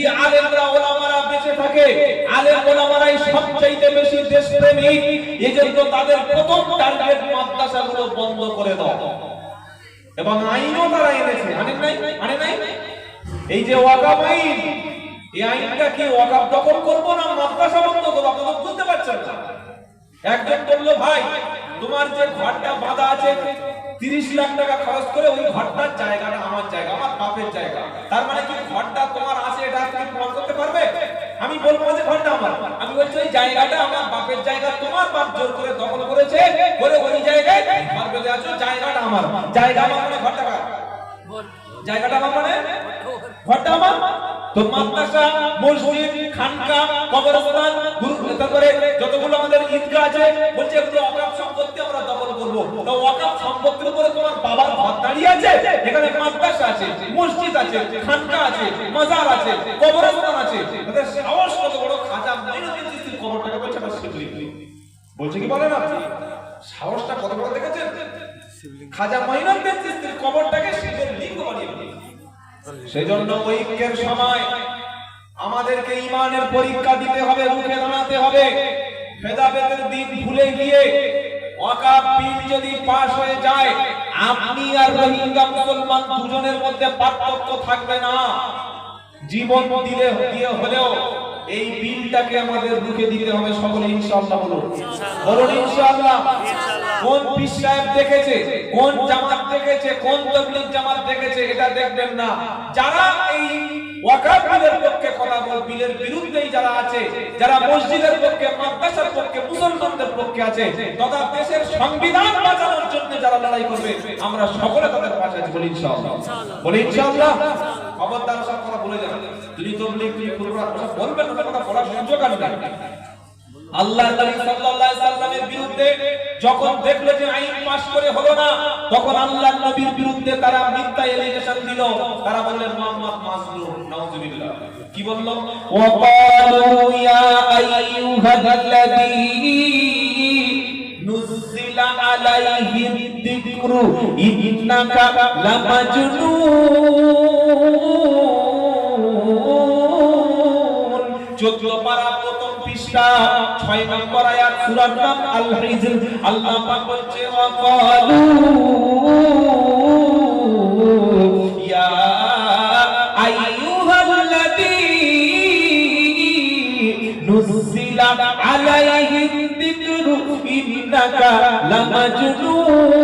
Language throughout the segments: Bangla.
যদি আলেমরা, ওলামারা বেঁচে থাকে, আলেম ওলামারাই সবচাইতে বেশি দেশপ্রেমিক, এজন্য তাদের প্রথম টার্গেট মাদ্রাসাগুলো বন্ধ করে দাও। এবং আইনও তারা এনেছে। আনেন নাই? আনে নাই? এই যে ওয়াকাফ আইন, এই আইনটা কি ওয়াকাফ দখল করব না মাদ্রাসা বন্ধ করব? আপনারা বুঝতে পারছেন না। একজন বলল, ভাই, তোমার যে ঘরটা বাঁধা আছে, তিরিশ লাখ টাকা খরচ করে ওই ঘরটার জায়গাটা আমার জায়গা, আমার বাপের জায়গা। তার মানে কি ঘরটা তোমার আছে এটা তুমি প্রমাণ করতে পারবে আমি বলব যে ঘরটা আমার। আমি বলছি ওই জায়গাটা আমার বাপের জায়গা তোমার বাপ জোর করে দখল করেছে। করে ওই জায়গায় ঘর আছো জায়গাটা আমার। জায়গা আমার মানে ঘরটা কার? জায়গাটা আমার মানে? ঘরটা আমার? তো মাদ্রাসা মসজিদ খানকা কবরস্থান তারপরে যতগুলো আমাদের ঈদগাহ আছে বলছে এগুলো আমরা দখল করব বলছে কি সাহসটা কত বড় দেখেছেন? খাজা মাইনুদ্দিন চিশতির কবরটাকে শিবের লিঙ্গ বানিয়ে দিয়েছে। সেই জন্য ঐক্যের সময় আমাদেরকে ইমানের পরীক্ষা দিতে হবে, রুখে দাঁড়াতে হবে। ভেদাভেদের দিন ভুলে গিয়ে আপনি আর দুজনের মধ্যে পার্থক্য থাকবে না। জীবন দিলে, দিয়ে হলেও এই বিলটাকে আমাদের রুখে দিতে হবে। সকলে ইনশাআল্লাহ বলুন। বলুন ইনশাআল্লাহ। কোন পীর দেখেছে, কোন জামাত দেখেছে, কোন তবলিগ জামাত দেখেছে, এটা দেখবেন না। যারা এই ওয়াকাফ বিলের পক্ষে কথা বল বিলের বিরুদ্ধেই যারা আছে, যারা মসজিদের পক্ষে, মাদ্রাসার পক্ষে, মুসলমানদের পক্ষে আছে, তথা দেশের সংবিধান বাঁচানোর জন্য যারা লড়াই করবে, আমরা সকলে তাদের পাশে আছি, বলি ইনশাআল্লাহ। বলি ইনশাআল্লাহ। খবরদার সব কথা বলে যান তুমি তবলিগ তুমি বলবেন কথা বলার সুযোগ আর নাই আল্লাহ নবী সাল্লাল্লাহু সাল্লামের বিরুদ্ধে যখন দেখল যে আইন পাস করে হলো না, তখন আল্লাহ নবীর বিরুদ্ধে তারা মিথ্যা এলিগেশন দিল। তারা বললেন, মুহাম্মদ মাজলুম নাউজুবিল্লাহ। কি বলল? ওয়াকালু ইয়া আইয়ুহাল্লাযী নুজিলা আলাইহি যিকরু ইন্নাকা লামাজনুন। চোদ্দ পারা প্রথম পৃষ্ঠা ছয় নম্বর আয়াত, সূরার নাম আল হিজর আল্লাহ পাক বলছে, ওয়াকালু ইয়া আইয়ুহাল্লাযী নুজিলা আলাইহি যিকরু ইন্নাকা লামাজনুন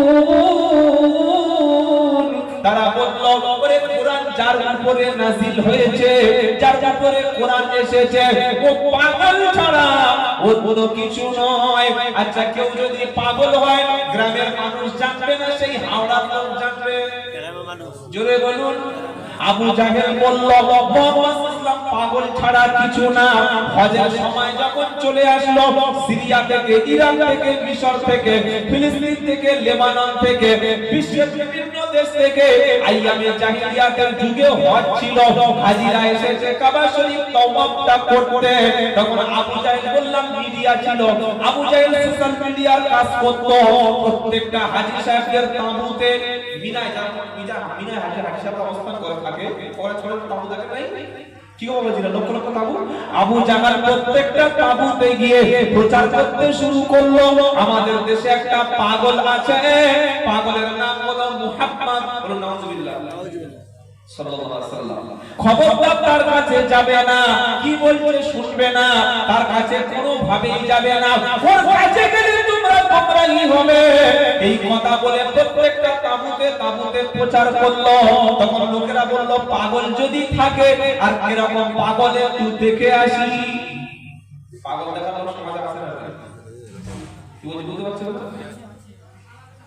তারা বলল যার উপরে নাজিল হয়েছে যার উপরে কোরআন এসেছে ও পাগল ছাড়া ও কোনো কিছু নয়। আচ্ছা কেউ যদি পাগল হয় গ্রামের মানুষ জানবে না সেই হাওড়ার লোক জানবে। জোরে বলুন আবু জাহেল বলল মোহাম্মদ ছাড়া কিছু না। হজের সময় যখন চলে আসলো, সিরিয়া থেকে ইরাক থেকে, মিশর থেকে, ফিলিস্তিন থেকে, লেবানন থেকে, বিশ্বের বিভিন্ন দেশ থেকে আইয়ামে জাহিলিয়াতের যুগে হজ ছিল। হাজিরা এসেছে কাবা শরীফ তওয়াফটা করতে। তখন আবু জাহেল বললাম, মিডিয়া ছিল। আবু জাহেল সোশ্যাল মিডিয়ার কাজ করত। প্রত্যেকটা হাজী সাহেবদের তাঁবুতে মিনায় মিনা মিনায় হাজী হাজী অবস্থান করে থাকে। পরে ছোট তাঁবু থাকে নাই কি বলেছিল লক্ষ লক্ষ তাবু? আবু জাহাল প্রত্যেকটা গিয়ে শুরু করল। আমাদের দেশে একটা পাগল আছে, পাগলের নাম হলো মুহাম্মদ। নাউজুবিল্লাহ। তার কাছে যাবে না, কি শুনবে না, তার কাছে না। এই কথা বলে প্রচার করল। তখন লোকেরা বলল, পাগল যদি থাকে, আর এরকম পাগলে তুই দেখে আসি পাগল দেখা বুঝতে পারছ?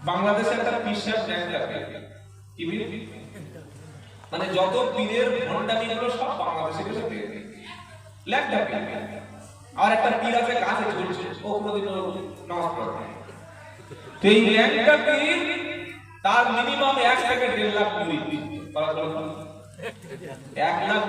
বাংলাদেশে একটা বিশ্বাস ব্যাংক? মানে যত পীরের ভণ্ডামি গুলো সব বাংলাদেশে গেছে ল্যাপটপ আর একটা পীর আছে গাছে ঝুলছে। ও কোনোদিন নামাজ তো এই ল্যাংটা পীর, তার মিনিমাম এক থেকে দেড় লাখ মুরিদ এক লাখ